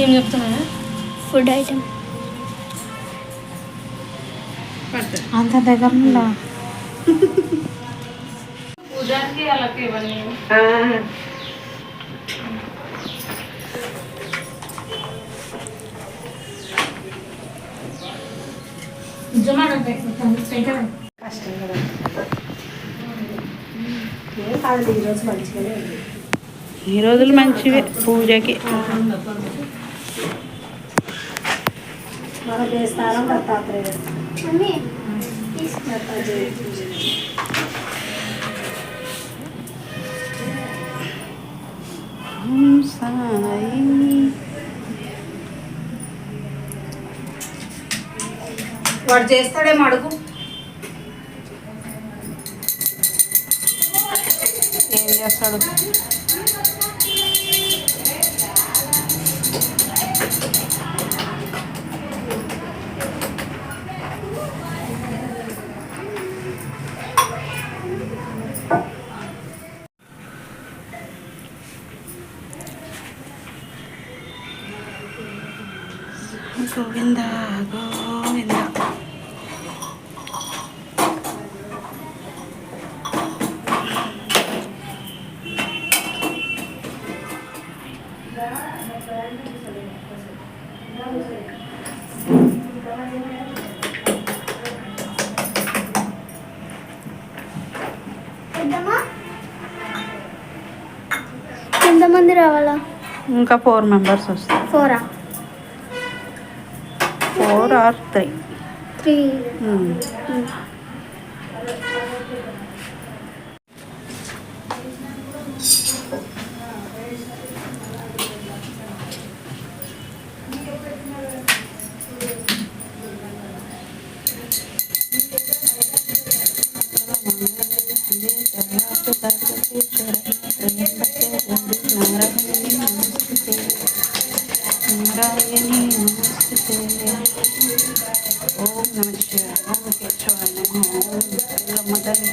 ఏం చెప్తున్నా food item అంత దగ్గర కష్టం కదా. ఏం కాదు ఈరోజు మంచిగానే ఉంది. ఈ రోజులు మంచివే పూజకి మన దేశాలం దత్తాత్రేయ మమ్మీ దత్తాత్రేయ పూజ. ఓం సాయి వాడు చేస్తాడేమో అడుగు ఏం చేస్తాడు Thank you. రావాలా? ఇంకా ఫోర్ మెంబర్స్ వస్తారు ఫోరా? Four or three. Three.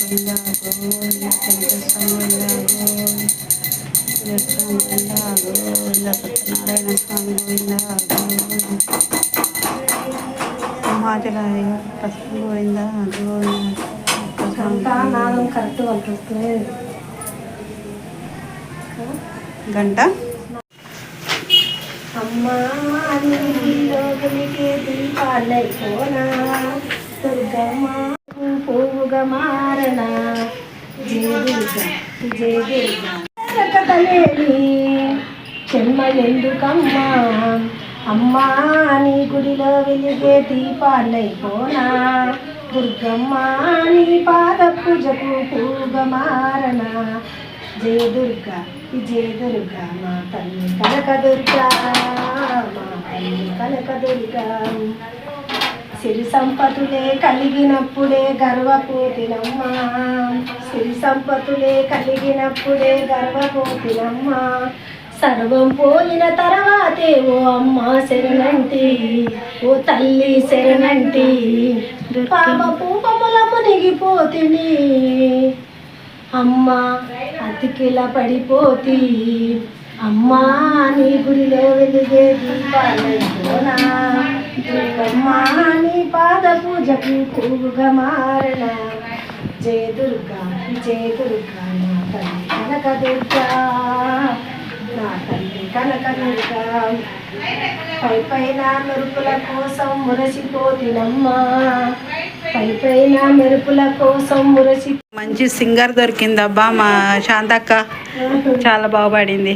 Govinda Govinda Venkateswara Govinda Govinda Govinda Satyanarayana Swamy Govinda Govinda హిమాచలాయ Govinda Govinda correct గంట అమ్మా లోకలికి దీపాలైపోనా దుర్గమ్మ పోవుగా మారణ. జయ దుర్గ జయ దుర్గ. కథలేని చెమ్మ ఎందుకమ్మా అమ్మా నీ గుడిలో వెలిగే దీపాలైపోనా దుర్గమ్మ నీ పాద పూజకు పూగ మారణ. జయ దుర్గ జయ దుర్గ మా తల్లి కనక దుర్గ మా తల్లి కనక దుర్గ సిరి సంపతులే కలిగినప్పుడే గర్వపోతినమ్మా. సిరి సంపతులే కలిగినప్పుడే గర్వపోతినమ్మా. సర్వం పోయిన తర్వాతే ఓ అమ్మ శరణంటి ఓ తల్లి శరణంటి. పాప పూపముల మునిగిపోతిని అమ్మా అతికిల పడిపోతి. అమ్మా నీ గుడిలో వెలిగే దీపాలైపోనా అమ్మా నీ పాద పూజకు కూగా మారణ జయ దుర్గా జయ దుర్గా నా తల్లి కనక దుర్గా నా తల్లి కనక దుర్గా పై పైన మెరుపుల కోసం మురసిపోతినమ్మా పై పైన మెరుపుల కోసం మురసి మంచి సింగర్ దొరికిందబ్బా మా శాంతక్క. చాలా బాగుపడింది.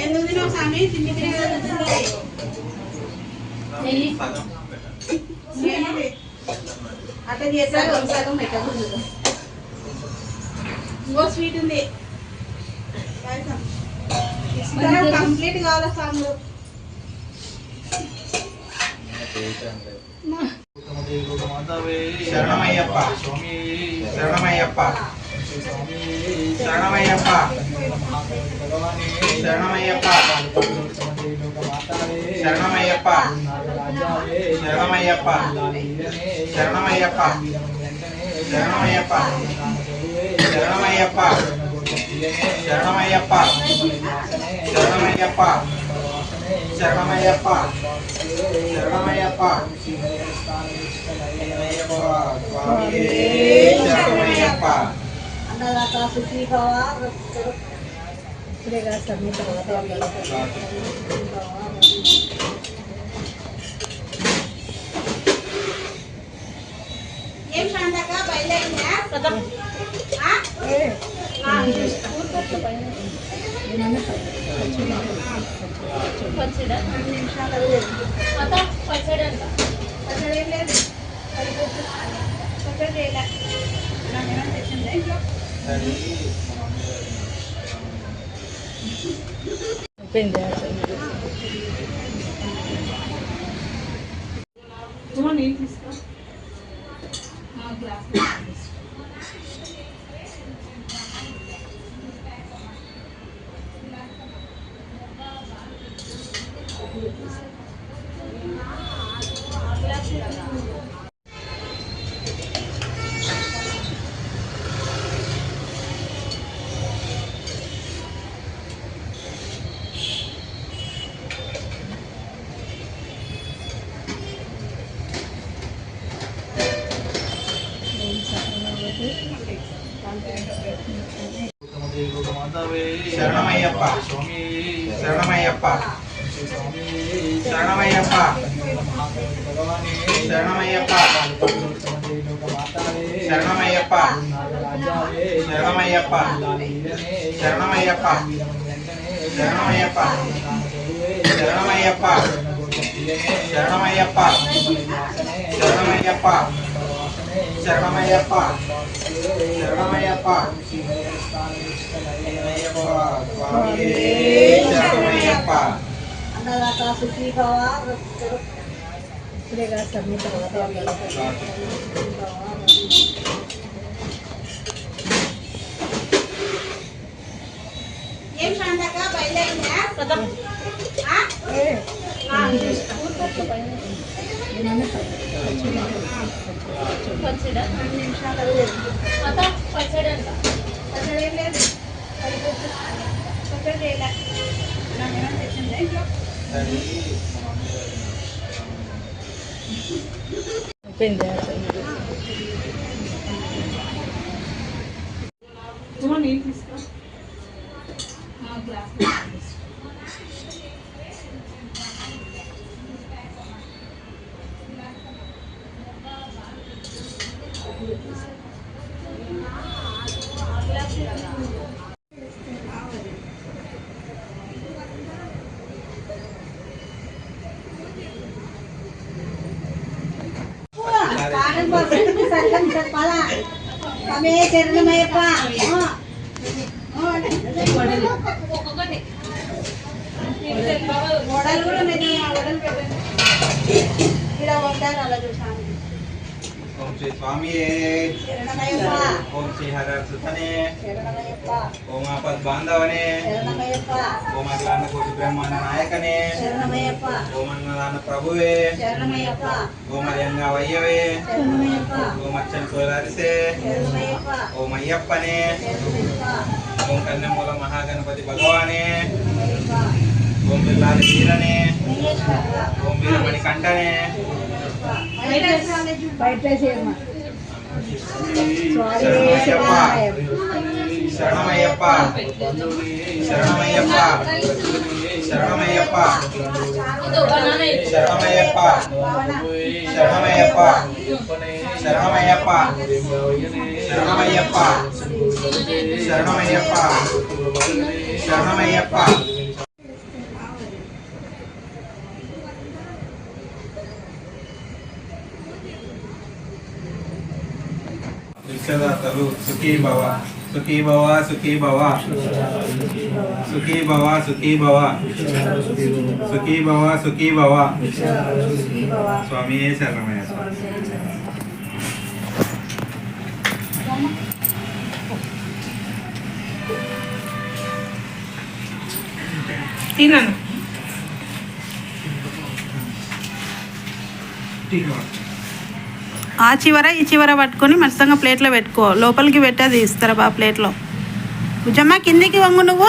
ఎందుకు తిన్నావు స్వామి తిండి తిరిగి అట్లా చేశారు సగం పెట్టకూడదు ఇంకో స్వీట్ ఉంది. కంప్లీట్ కావాలి స్వామి శరణమయ్యప్ప శరణమయ్యప్ప శరణమయ్యప్ప శరణమయ్యప్ప శరణమయ్యప్ప శరణమయ్యప్ప శరణమయ్యప్ప శరణమయ్యప్ప శరణమయ్యప్ప శరణమయ్యప్ప శరణమయ్యప్ప శరణమయ్యప్ప శరణమయ్యప్ప అందరూ శుచి భవ ఇప్పుడే కాదు సార్ మీ తర్వాత ఏం శాంతక బయలుదేరిందా పచ్చడి పచ్చడి పచ్చడి ఏం లేదు ਪਿੰਡ ਆ శరణమయ్యప్ప శరణమయ్యప్ప శరణమయ్యప్ప శరణమయ్యప్ప శరణమయ్యప్ప శరణమయ్యప్ప శరణమయ్యప్ప శరణమయ్యప్ప శరణమయ్యప్ప శరణమయ్యప్ప స్వామియే శరణమయ్యప్ప అన్నదాత సుఖీ భవ ఇప్పుడే కాదు సార్ మీతో ఏం శాంతక బయలుదేరిందా? పచ్చడా? రెండు నిమిషాలు పచ్చడి అంట. పచ్చడి ఏం లేదు. సరిపోతుంది. పచ్చడి చేయలే. నాకేమైనా తెచ్చిందా. ఇంట్లో Depende. Eh, Good morning. తమే చరణమయ్యప్ప వడలు కూడా నిజమే వడలు పెట్టండి ఇలా వండాలి అలా చూసాను శ్రీ స్వామియే శరణమయ్యప్ప ఓం శ్రీ హర సుతనే శరణమయ్యప్ప ఓం ఆపద్ బాంధవనే శరణమయ్యప్ప ఓం అఖిలాండ కోటి బ్రహ్మాండ నాయకనే శరణమయ్యప్ప ఓం అన్నదాన ప్రభువే శరణమయ్యప్ప ఓం అయంగా వయ్యవే శరణమయ్యప్ప ఓం అచ్చన్ సోలారిసే శరణమయ్యప్ప ఓం అయ్యప్పనే శరణమయ్యప్ప ఓం కన్యమూల మహాగణపతి భగవానే ఓం బిల్లాది వీరనే ఓం వీరమణి కంఠనే శరణమయ్యప్ప శరణమయ్యప్ప శరణమయ్యప్ప శరణమయ్యప్ప శరణమయ్యప్ప శరణమయ్యప్ప శరణమయ్యప్ప శరణమయ్యప్ప శరణమయ్యప్ప सदा तनु सुखी भव। सुखी भव सुखी भव। सुखी भव सुखी भव। सुखी भव सुखी भव। स्वामी शरणमय। తినను తినను ఆ చివర ఈ చివర పట్టుకొని మస్తంగా ప్లేట్లో పెట్టుకో. లోపలికి పెట్టి అది ఇస్తారా బా ప్లేట్లో. భుజమ్మ కిందికి వంగు నువ్వు.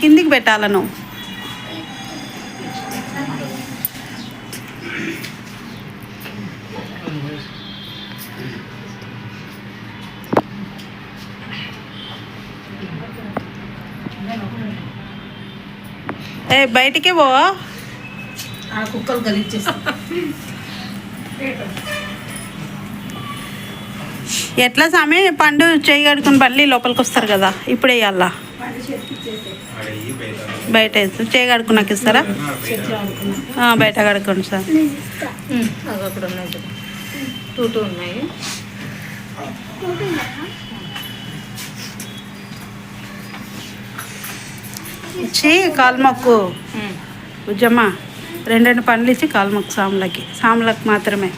కిందికి పెట్టాల నువ్వు. ఏ బయటికి పో. కుక్కలు ఎట్లా స్వామి పండు చేయి కడుకుని మళ్ళీ లోపలికి వస్తారు కదా ఇప్పుడు వేయాలా? అడిగి బయట చేయి కడుకున్నాక ఇస్తారా? బయట కడుకోండి సార్. టూ టూ ఉన్నాయి. ఇచ్చి కాలు మొక్కు ఉజ్జమ్మ రెండు రెండు పండ్లు ఇచ్చి కాలు మొక్కు సాములకి సాములకు మాత్రమే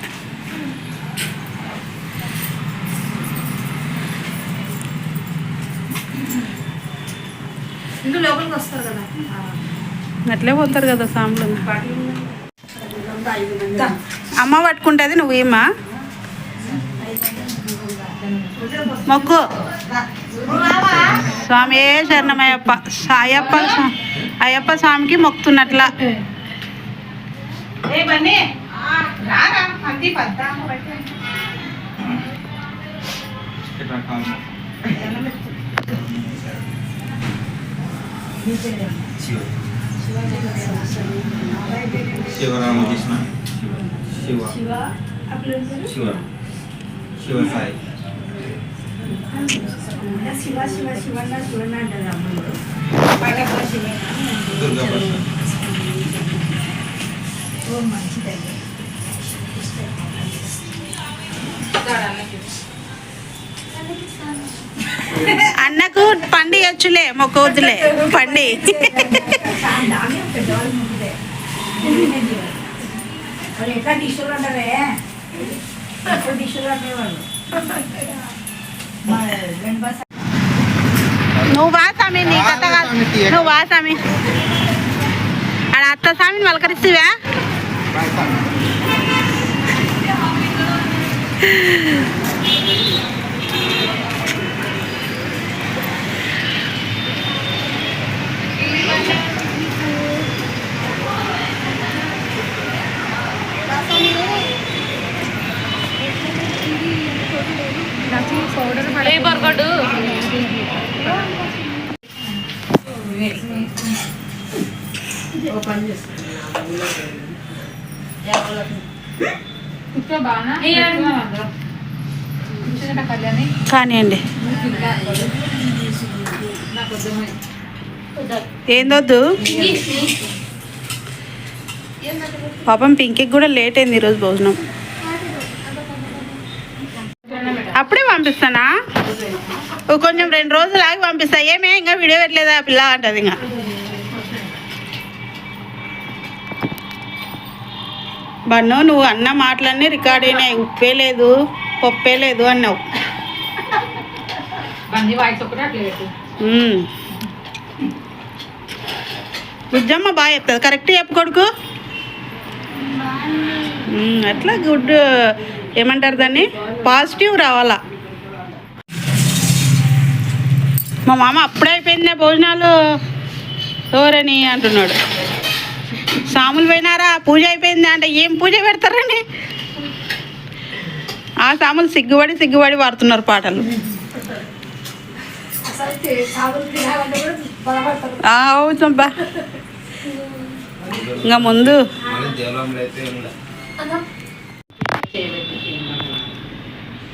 అట్లే పోతారు కదా సాములు. అమ్మ పట్టుకుంటుంది నువ్వు ఏమా మొక్కు. स्वामी शरण अय्य अय्यप स्वामी की मोक्त शिवराम कृष्ण शिव शिव शिव शिव साई శివ శివ శివన్న శివన్న అంటారు అమ్ముడు అన్నకు పండి వచ్చులే మొక్కవద్దులే పండి. ఎట్లా టీషర్ట్ అంటారే టీషర్ట్ అంటే వాళ్ళు? నువ్వు వాస్ ఆమె నీకు అత్త కాదు నువ్వు వాస్ ఆమె ఆడ అత్త సామి పలకరిస్తువా Yeah. కానివ్వండి ఏందొద్దు? పాపం పింకీకి కూడా లేట్ అయింది ఈరోజు భోజనం. అప్పుడే పంపిస్తానా? ఓ కొంచెం రెండు రోజులు ఆగి పంపిస్తా. ఏమే ఇంకా వీడియో పెట్టలేదా? ఆ పిల్ల అంటది ఇంకా. బన్ను నువ్వు అన్న మాటలన్నీ రికార్డ్ అయినాయి. ఉప్పే లేదు పప్పే లేదు అన్నావు. బుజ్జమ్మ బాగా చెప్తుంది. కరెక్ట్ చెప్పు కొడుకు. అట్లా గుడ్ ఏమంటారు దాన్ని? పాజిటివ్ రావాలా? మా మామ అప్పుడే అయిపోయిందే భోజనాలు. ఎవరని అంటున్నాడు. సాములు పోయినారా? పూజ అయిపోయింది అంటే ఏం పూజ పెడతారండి? ఆ సాములు సిగ్గుపడి సిగ్గుపడి పాడుతున్నారు పాటలు. అవుతుంబా ఇంకా ముందు.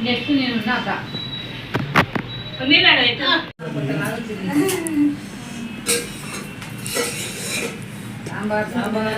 నెక్స్ట్ నేను ఉన్నాక సాంబార్ సాంబార్